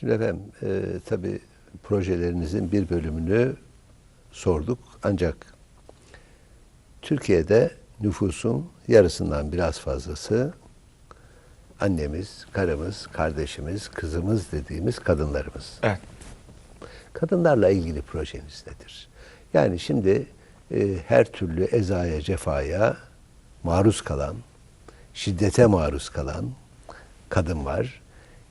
Şimdi efendim e, tabii projelerinizin bir bölümünü sorduk ancak Türkiye'de nüfusun yarısından biraz fazlası annemiz, karımız, kardeşimiz, kızımız dediğimiz kadınlarımız. Evet. Kadınlarla ilgili projeniz nedir? Yani şimdi e, her türlü ezaya, cefaya maruz kalan, şiddete maruz kalan kadın var.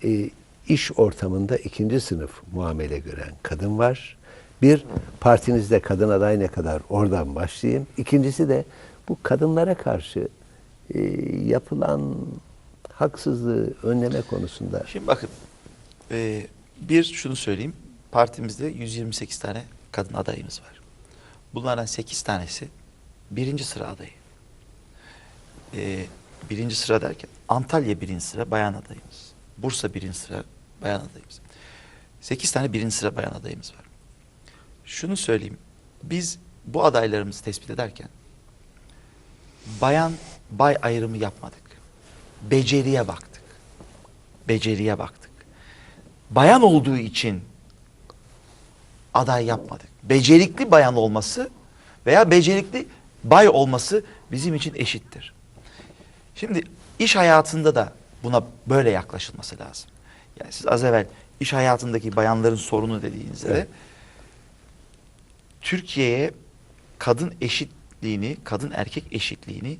E, iş ortamında ikinci sınıf muamele gören kadın var. Bir, partinizde kadın aday ne kadar oradan başlayayım. İkincisi de bu kadınlara karşı e, yapılan haksızlığı önleme konusunda Şimdi bakın e, bir şunu söyleyeyim. Partimizde 128 tane kadın adayımız var. Bunlardan 8 tanesi birinci sıra adayı. E, birinci sıra derken Antalya birinci sıra bayan adayımız. Bursa birinci sıra bayan adayımız. 8 tane birinci sıra bayan adayımız var. Şunu söyleyeyim. Biz bu adaylarımızı tespit ederken bayan bay ayrımı yapmadık. Beceriye baktık. Beceriye baktık. Bayan olduğu için aday yapmadık. Becerikli bayan olması veya becerikli bay olması bizim için eşittir. Şimdi iş hayatında da buna böyle yaklaşılması lazım. Yani siz az evvel iş hayatındaki bayanların sorunu dediğinizde de Evet. Türkiye'ye kadın eşitliğini, kadın erkek eşitliğini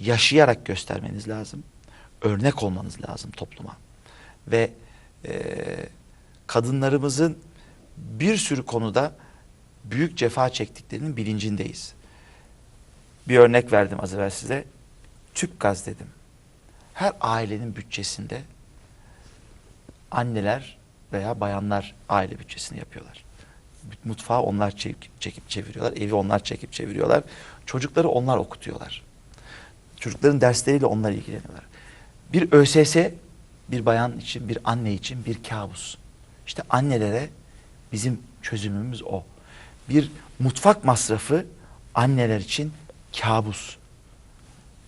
yaşayarak göstermeniz lazım. Örnek olmanız lazım topluma. Ve eee, kadınlarımızın bir sürü konuda büyük cefa çektiklerinin bilincindeyiz. Bir örnek verdim az evvel size. Tüp gaz dedim. Her ailenin bütçesinde anneler veya bayanlar aile bütçesini yapıyorlar. Mutfağı onlar çek- çekip çeviriyorlar. Evi onlar çekip çeviriyorlar. Çocukları onlar okutuyorlar. Çocukların dersleriyle onlar ilgileniyorlar. Bir ÖSS bir bayan için, bir anne için bir kabus. İşte annelere bizim çözümümüz o. Bir mutfak masrafı anneler için kabus.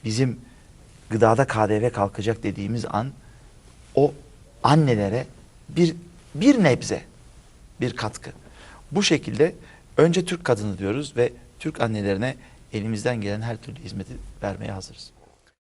Bizim gıdada KDV kalkacak dediğimiz an o annelere bir bir nebze bir katkı. Bu şekilde önce Türk kadını diyoruz ve Türk annelerine elimizden gelen her türlü hizmeti vermeye hazırız.